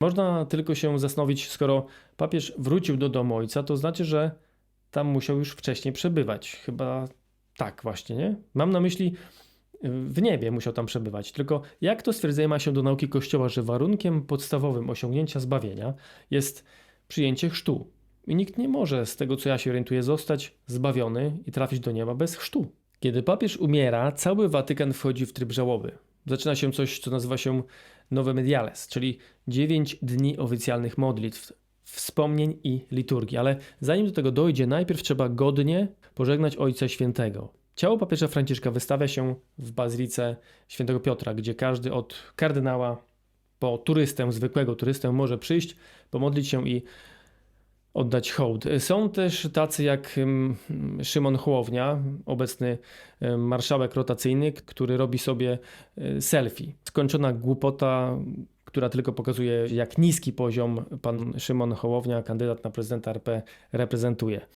Można tylko się zastanowić, skoro papież wrócił do domu ojca, to znaczy, że tam musiał już wcześniej przebywać. Chyba tak właśnie, nie? Mam na myśli y, w niebie musiał tam przebywać. Tylko jak to stwierdzenie ma się do nauki Kościoła, że warunkiem podstawowym osiągnięcia zbawienia jest przyjęcie chrztu. I nikt nie może, z tego co ja się orientuję, zostać zbawiony i trafić do nieba bez chrztu. Kiedy papież umiera, cały Watykan wchodzi w tryb żałoby. Zaczyna się coś, co nazywa się Nowe Mediales, czyli 9 dni oficjalnych modlitw, wspomnień i liturgii. Ale zanim do tego dojdzie, najpierw trzeba godnie pożegnać Ojca Świętego. Ciało papieża Franciszka wystawia się w bazylice Świętego Piotra, gdzie każdy od kardynała po turystę, zwykłego turystę może przyjść, pomodlić się i oddać hołd. Są też tacy jak ym, Szymon Hołownia, obecny marszałek rotacyjny, który robi sobie y, selfie. Skończona głupota, która tylko pokazuje, jak niski poziom pan Szymon Hołownia, kandydat na prezydenta RP, reprezentuje.